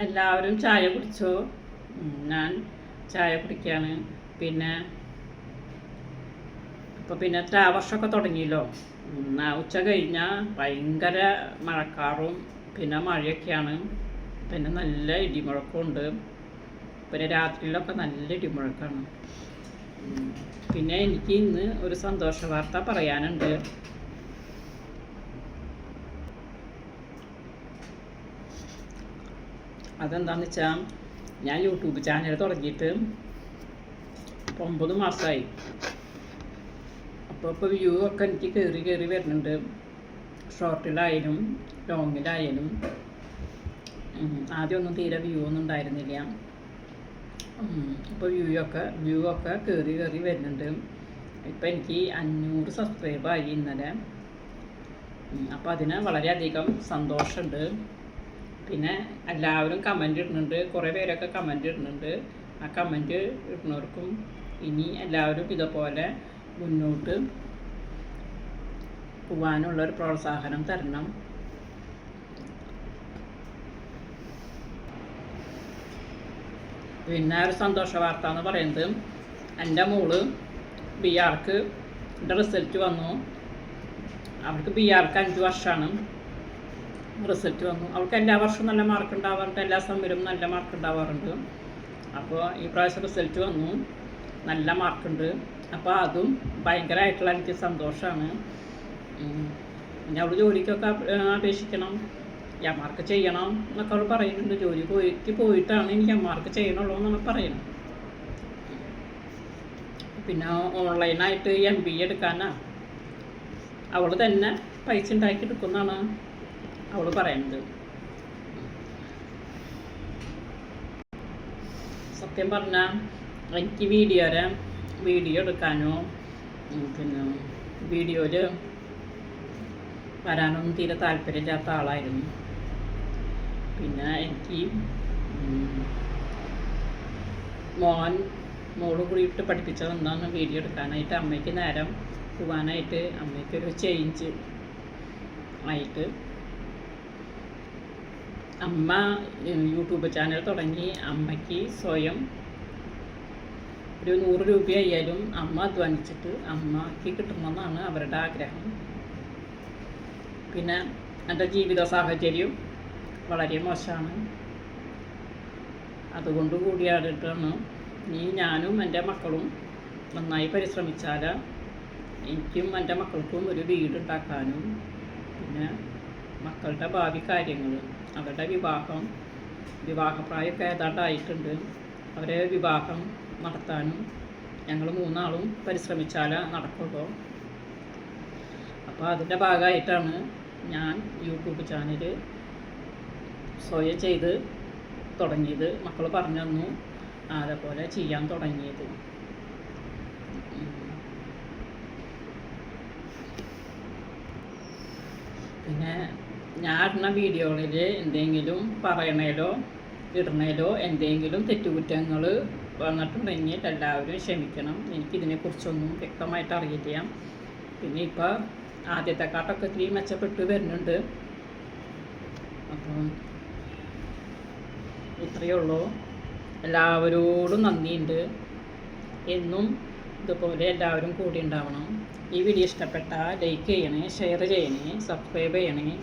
എല്ലാവരും ചായ കുടിച്ചോ? ഞാൻ ചായ കുടിക്കുകയാണ് പിന്നെ ഇപ്പോൾ പിന്നെ ത്രാവർഷമൊക്കെ തുടങ്ങിയല്ലോ? ഉച്ച കഴിഞ്ഞാൽ ഭയങ്കര മഴക്കാറും പിന്നെ മഴയൊക്കെയാണ്. പിന്നെ നല്ല ഇടിമുഴക്കമുണ്ട്. പിന്നെ രാത്രിയിലൊക്കെ നല്ല ഇടിമുഴക്കമാണ് പിന്നെ എനിക്ക് ഇന്ന് ഒരു സന്തോഷ വാർത്ത പറയാനുണ്ട്. അതെന്താണെന്ന് വെച്ചാൽ ഞാൻ യൂട്യൂബ് ചാനൽ തുടങ്ങിയിട്ട് ഒമ്പത് മാസമായി അപ്പോൾ ഇപ്പോൾ വ്യൂ ഒക്കെ എനിക്ക് കയറി കയറി വരുന്നുണ്ട്. ഷോർട്ടിലായാലും ലോങ്ങിലായാലും ആദ്യം ആദ്യമൊന്നും തീരെ വ്യൂ ഒന്നും ഉണ്ടായിരുന്നില്ല. ഇപ്പോൾ വ്യൂ ഒക്കെ വ്യൂ ഒക്കെ കയറി കയറി വരുന്നുണ്ട്. ഇപ്പം എനിക്ക് അഞ്ഞൂറ് സബ്സ്ക്രൈബായി ഇന്നലെ. അപ്പോൾ അതിന് വളരെയധികം സന്തോഷമുണ്ട്. പിന്നെ എല്ലാവരും കമന്റ് ഇടുന്നുണ്ട്. കുറേ പേരൊക്കെ കമന്റ് ഇടുന്നുണ്ട്. ആ കമന്റ് ഇടുന്നവർക്കും ഇനി എല്ലാവരും ഇതുപോലെ മുന്നോട്ട് പോവാനുള്ള ഒരു പ്രോത്സാഹനം തരണം. പിന്നെ ഒരു സന്തോഷ വാർത്ത എന്ന് പറയുന്നത് എന്റെ മോൾ ബി ആർക്ക് റിസൾട്ട് വന്നു. അവൾക്ക് ബി ആർക്ക് അഞ്ച് വർഷമാണ്. റിസൾട്ട് വന്നു. അവൾക്ക് എല്ലാ വർഷവും നല്ല മാർക്ക് ഉണ്ടാവാറുണ്ട് എല്ലാ സമയവും നല്ല മാർക്ക് ഉണ്ടാവാറുണ്ട്. അപ്പോൾ ഈ പ്രാവശ്യം റിസൾട്ട് വന്നു. നല്ല മാർക്കുണ്ട് അപ്പോൾ അതും ഭയങ്കരമായിട്ടുള്ള എനിക്ക് സന്തോഷമാണ് പിന്നെ അവൾ ജോലിക്കൊക്കെ അപേക്ഷിക്കണം. എം മാർക്ക് ചെയ്യണം എന്നൊക്കെ അവൾ പറയുന്നുണ്ട്. ജോലി പോയിട്ട് പോയിട്ടാണ് എനിക്ക് എം മാർക്ക് ചെയ്യണുള്ളൂ എന്നാണ് പറയുന്നത്. പിന്നെ ഓൺലൈനായിട്ട് എം ബി എടുക്കാനാ. അവൾ തന്നെ പൈസ ഉണ്ടാക്കി എടുക്കുന്നതാണ്. അവൾ പറയുന്നത്. സത്യം പറഞ്ഞാൽ എനിക്ക് വീഡിയോരെ വീഡിയോ എടുക്കാനോ പിന്നെ വീഡിയോയിൽ വരാനൊന്നും തീരെ താല്പര്യമില്ലാത്ത ആളായിരുന്നു. പിന്നെ എനിക്ക് മോൻ മോൾ കൂടിയിട്ട് പഠിപ്പിച്ചത് എന്താണ് വീഡിയോ എടുക്കാനായിട്ട് അമ്മയ്ക്ക് നേരം പോകാനായിട്ട് അമ്മയ്ക്കൊരു ചേഞ്ച് ആയിട്ട് അമ്മ യൂട്യൂബ് ചാനൽ തുടങ്ങി. അമ്മയ്ക്ക് സ്വയം ഒരു നൂറ് രൂപയായാലും അമ്മ അധ്വാനിച്ചിട്ട് അമ്മയ്ക്ക് കിട്ടണമെന്നാണ് അവരുടെ ആഗ്രഹം. പിന്നെ എന്റെ ജീവിത സാഹചര്യം വളരെ മോശമാണ്. അതുകൊണ്ട് കൂടിയാടിട്ടാണ് നീ ഞാനും എന്റെ മക്കളും നന്നായി പരിശ്രമിച്ചാൽ എനിക്കും എന്റെ മക്കൾക്കും ഒരു വീടുണ്ടാക്കാനും പിന്നെ മക്കളുടെ ഭാവി കാര്യങ്ങൾ അവരുടെ വിവാഹം വിവാഹപ്രായമൊക്കെ ഏതാണ്ടായിട്ടുണ്ട്. അവരെ വിവാഹം നടത്താനും ഞങ്ങൾ മൂന്നാളും പരിശ്രമിച്ചാലേ നടക്കുള്ളൂ. അപ്പോൾ അതിന്റെ ഭാഗമായിട്ടാണ് ഞാൻ യൂട്യൂബ് ചാനൽ സ്വയം ചെയ്ത് തുടങ്ങിയത്. മക്കൾ പറഞ്ഞു തന്നു അതേപോലെ ചെയ്യാൻ തുടങ്ങിയത്. പിന്നെ ഞാൻ ഇടുന്ന വീഡിയോകളിൽ എന്തെങ്കിലും പറയണേലോ ഇടണേലോ എന്തെങ്കിലും തെറ്റുകുറ്റങ്ങൾ വന്നിട്ടുണ്ടെങ്കിൽ എല്ലാവരും ക്ഷമിക്കണം. എനിക്കിതിനെക്കുറിച്ചൊന്നും വ്യക്തമായിട്ട് അറിയില്ല. പിന്നെ ഇപ്പോൾ ആദ്യത്തെക്കാട്ടൊക്കെ ഇത്തിരി മെച്ചപ്പെട്ട് വരുന്നുണ്ട്. അപ്പം ഇത്രയേ ഉള്ളൂ. എല്ലാവരോടും നന്ദിയുണ്ട്. എന്നും ഇതുപോലെ എല്ലാവരും കൂടി ഉണ്ടാവണം. ഈ വീഡിയോ ഇഷ്ടപ്പെട്ടാൽ ലൈക്ക് ചെയ്യണേ ഷെയർ ചെയ്യണേ സബ്സ്ക്രൈബ് ചെയ്യണേ.